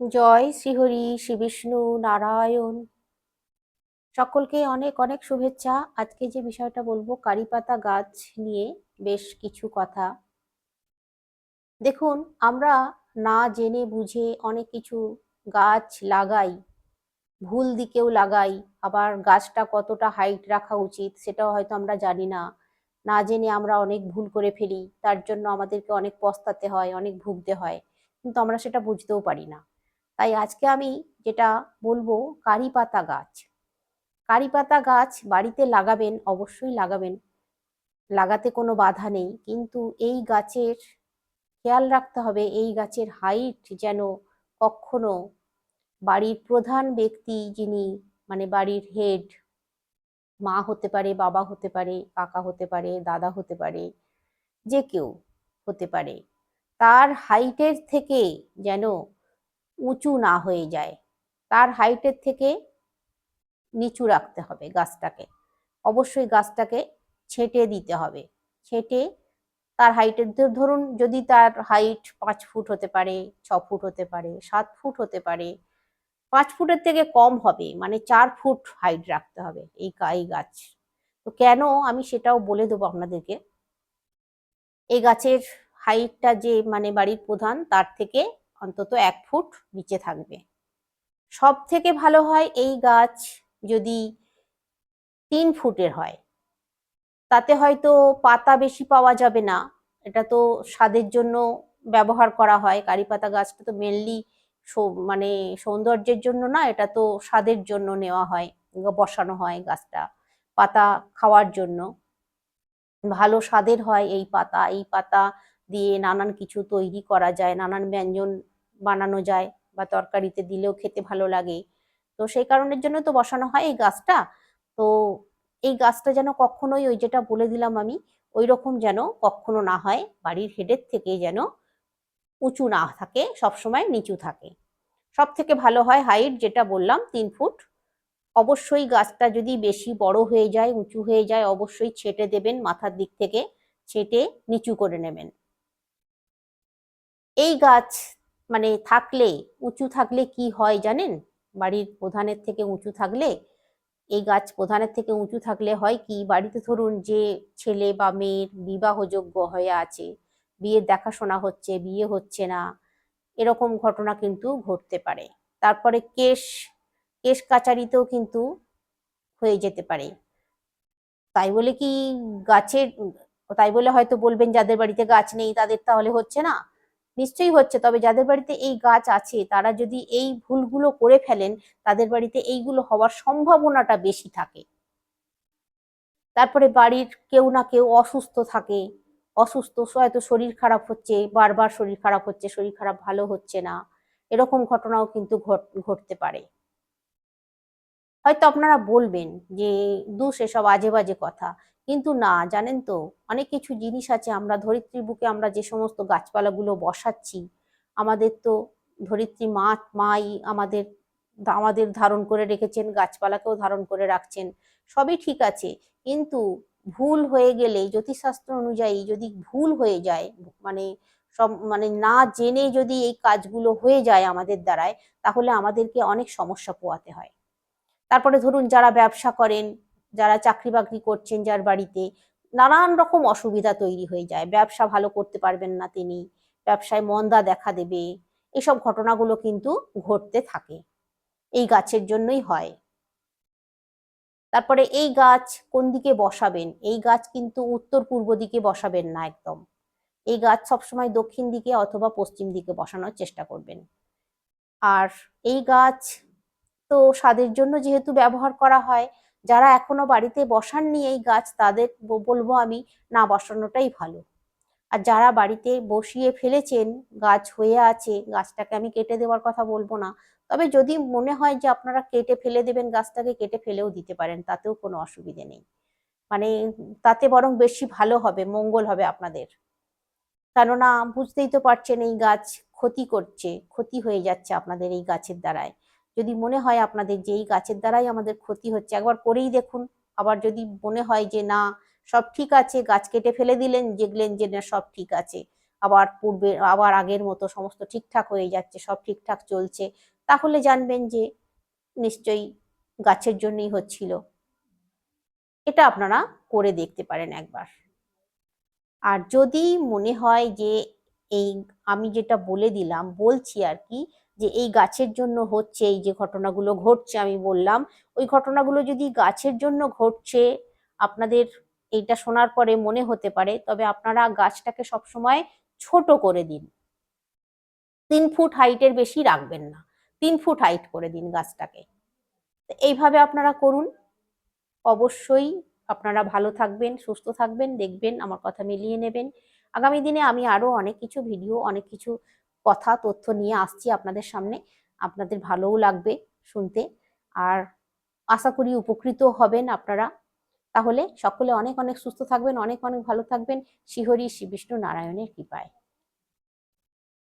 জয় শ্রীহরি, শ্রী বিষ্ণু, নারায়ণ। সকলকে অনেক অনেক শুভেচ্ছা। আজকে যে বিষয়টা বলব কারিপাতা গাছ নিয়ে বেশ কিছু কথা। দেখুন, আমরা না জেনে বুঝে অনেক কিছু গাছ লাগাই, ভুল দিকেও লাগাই, আবার গাছটা কতটা হাইট রাখা উচিত সেটাও হয়তো আমরা জানি না। না জেনে আমরা অনেক ভুল করে ফেলি, তার জন্য আমাদেরকে অনেক পস্তাতে হয়, অনেক ভুগতে হয়, কিন্তু আমরা সেটা বুঝতেও পারি না। তাই আজকে আমি যেটা বলব কারি পাতা গাছ। কারি পাতা গাছ বাড়িতে লাগাবেন, অবশ্যই লাগাবেন। লাগাতে কোনো বাধা নেই। কিন্তু এই গাছের খেয়াল রাখতে হবে, এই গাছের হাইট যেন কখনো বাড়ির প্রধান ব্যক্তি যিনি মানে বাড়ির হেড মা হতে পারে, বাবা হতে পারে, কাকা হতে পারে, দাদা হতে পারে, যে কেউ হতে পারে, তার হাইটের থেকে যেন উঁচু না হয়ে যায়। তার হাইটের থেকে নিচু রাখতে হবে গাছটাকে। অবশ্যই গাছটাকে ছেঁটে দিতে হবে। ছেঁটে তার হাইটের ধরুন যদি তার হাইট পাঁচ ফুট হতে পারে, ছ ফুট হতে পারে, সাত ফুট হতে পারে, পাঁচ ফুটের থেকে কম হবে মানে চার ফুট হাইট রাখতে হবে এই এই গাছ। তো কেন আমি সেটাও বলে দেবো আপনাদেরকে। এই গাছের হাইটটা যে মানে বাড়ির প্রধান, তার থেকে অন্তত এক ফুট নিচে থাকবে। সব থেকে ভালো হয় এই গাছ যদি তিন ফুটের হয়। তাতে হয়তো পাতা বেশি পাওয়া যাবে না। এটা তো স্বাদের জন্য ব্যবহার করা হয়। কারি পাতা গাছটা তো মেনলি মানে সৌন্দর্যের জন্য না, এটা তো স্বাদের জন্য নেওয়া হয়, বসানো হয় গাছটা, পাতা খাওয়ার জন্য। ভালো স্বাদের হয় এই পাতা। এই পাতা দিয়ে নানান কিছু তৈরি করা যায়, নানান ব্যঞ্জন বানানো যায় বা তরকারিতে দিলেও খেতে ভালো লাগে। তো সেই কারণের জন্য তো বসানো হয় এই গাছটা। তো এই গাছটা যেন কখনোই ওই যেটা বলে দিলাম আমি, ওই রকম যেন কখনো না হয়, বাড়ির হেডের থেকে যেন উঁচু না থাকে, সবসময় নিচু থাকে। সব থেকে ভালো হয় হাইট যেটা বললাম, তিন ফুট। অবশ্যই গাছটা যদি বেশি বড় হয়ে যায়, উঁচু হয়ে যায়, অবশ্যই ছেটে দেবেন মাথার দিক থেকে, ছেটে নিচু করে নেবেন। এই গাছ মানে থাকলে, উঁচু থাকলে কি হয় জানেন? বাড়ির প্রধানের থেকে উঁচু থাকলে, এই গাছ প্রধানের থেকে উঁচু থাকলে হয় কি? বাড়িতে ধরুন যে ছেলে বা মেয়ের বিবাহযোগ্য হয়ে আছে, বিয়ের দেখাশোনা হচ্ছে, বিয়ে হচ্ছে না, এরকম ঘটনা কিন্তু ঘটতে পারে। তারপরে কেশ কেশ কাচারিতেও কিন্তু হয়ে যেতে পারে। তাই বলে কি গাছের, তাই বলে হয়তো বলবেন যাদের বাড়িতে গাছ নেই তাদের তাহলে হচ্ছে না? নিশ্চয়ই হচ্ছে। তবে যাদের বাড়িতে এই গাছ আছে, তারা যদি এই ভুলগুলো করে ফেলেন, তাদের বাড়িতে এইগুলো হওয়ার সম্ভাবনাটা বেশি থাকে। তারপরে বাড়ির কেউ না কেউ অসুস্থ থাকে। অসুস্থ, হয়তো শরীর খারাপ হচ্ছে, বারবার শরীর খারাপ হচ্ছে, শরীর খারাপ ভালো হচ্ছে না। এরকম ঘটনাও কিন্তু ঘটতে পারে। হয়তো আপনারা বলবেন যে দু সেসব আজে বাজে কথা। কিন্তু না, জানেন তো, অনেক কিছু জিনিস আছে, আমরা ধরিত্রীর বুকে আমরা যে সমস্ত গাছপালাগুলো বসাচ্ছি, আমাদের তো ধরিত্রী মা, মাই আমাদের আমাদের ধারণ করে রেখেছেন, গাছপালাকেও ধারণ করে রাখছেন, সবই ঠিক আছে। কিন্তু ভুল হয়ে গেলে, জ্যোতিষশাস্ত্র অনুযায়ী যদি ভুল হয়ে যায় মানে সব মানে না জেনে যদি এই কাজগুলো হয়ে যায় আমাদের দ্বারায়, তাহলে আমাদেরকে অনেক সমস্যা পোয়াতে হয়। তারপরে ধরুন যারা ব্যবসা করেন যারা চাকরি বাকরি করছেন যার বাড়িতে নানান রকম অসুবিধা তৈরি হয়ে যায়। ব্যবসা ভালো করতে পারবেন না তিনি, ব্যবসায় মন্দা দেখা দেবে। এসব ঘটনাগুলো কিন্তু ঘটতে থাকে। এই গাছের জন্যই হয়। তারপরে এই গাছ কোন দিকে বসাবেন? এই গাছ কিন্তু উত্তর পূর্ব দিকে বসাবেন না একদম। এই গাছ সবসময় দক্ষিণ দিকে অথবা পশ্চিম দিকে বসানোর চেষ্টা করবেন। আর এই গাছ তো স্বাদের জন্য যেহেতু ব্যবহার করা হয় যারা এখনও বাড়িতে বসাননি এই গাছ, তাদের বলব আমি না বসানোটাই ভালো। আর যারা বাড়িতে বসিয়ে ফেলেছেন, গাছ হয়ে আছে, গাছটাকে আমি কেটে দেওয়ার কথা বলব না। তবে যদি মনে হয় যে আপনারা কেটে ফেলে দেবেন, গাছটাকে কেটে ফেলেও দিতে পারেন, তাতেও কোনো অসুবিধে নেই। মানে তাতে বরং বেশি ভালো হবে, মঙ্গল হবে আপনাদের। কেননা বুঝতেই তো পারছেন, এই গাছ ক্ষতি করছে, ক্ষতি হয়ে যাচ্ছে আপনাদের এই গাছের দ্বারায়। যদি মনে হয় আপনাদের যে এই গাছের দ্বারাই আমাদের ক্ষতি হচ্ছে, একবার করেই দেখুন। আবার যদি মনে হয় যে না, সব ঠিক আছে, গাছ কেটে ফেলে দিলেন, দেখলেন যে না, সব ঠিক আছে। আবার পূর্বে, আবার আগের মতো সমস্ত ঠিকঠাক হয়ে যাচ্ছে, সব ঠিকঠাক চলছে, তাহলে জানবেন যে নিশ্চয়ই গাছের জন্যই হচ্ছিল। এটা আপনারা করে দেখতে পারেন একবার। আর যদি মনে হয় যে এই, আমি যেটা বলে দিলাম, বলছি আর কি যে এই গাছের জন্য হচ্ছে, এই যে ঘটনাগুলো ঘটছে আমি বললাম, ওই ঘটনাগুলো যদি গাছের জন্য ঘটছে, আপনাদের এইটা শোনার পরে মনে হতে পারে, তবে আপনারা গাছটাকে সবসময় ছোট করে দিন। তিন ফুট হাইটের বেশি রাখবেন না, তিন ফুট হাইট করে দিন গাছটাকে। এইভাবে আপনারা করুন। অবশ্যই আপনারা ভালো থাকবেন, সুস্থ থাকবেন, দেখবেন, আমার কথা মিলিয়ে নেবেন। আগামী দিনে আমি আরও অনেক কিছু ভিডিও অনেক কিছু কথা, তথ্য নিয়ে আসছি আপনাদের সামনে। আপনাদের ভালোও লাগবে শুনতে। আর আশা করি উপকৃত হবেন আপনারা। তাহলে সকলে অনেক অনেক সুস্থ থাকবেন, অনেক অনেক ভালো থাকবেন। শ্রীহরি শ্রী বিষ্ণু নারায়ণের কৃপায়।